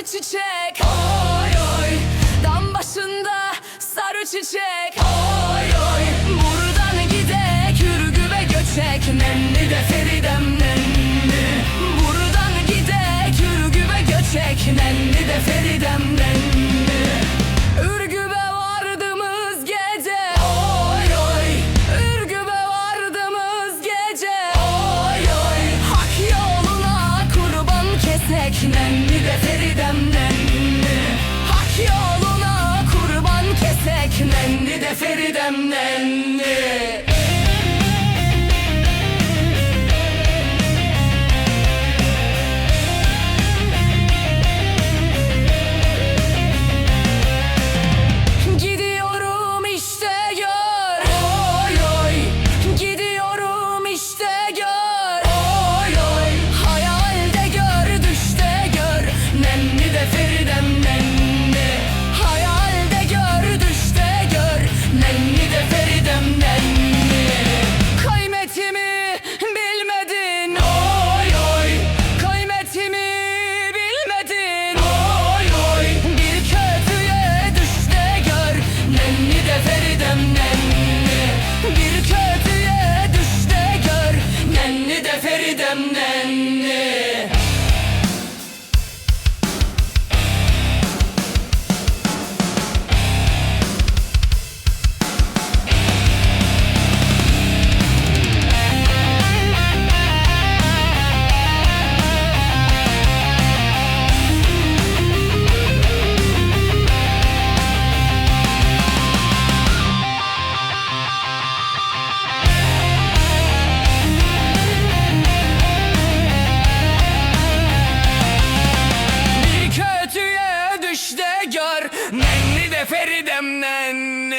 sarı çiçek. Oy oy. Dam başında sarı çiçek. Oy oy. Buradan gidek yürgü ve göçek. Nemli de feridem nenni de Feridem nenni Hak yoluna kurban kesek nenni de Feridem nenni kötüye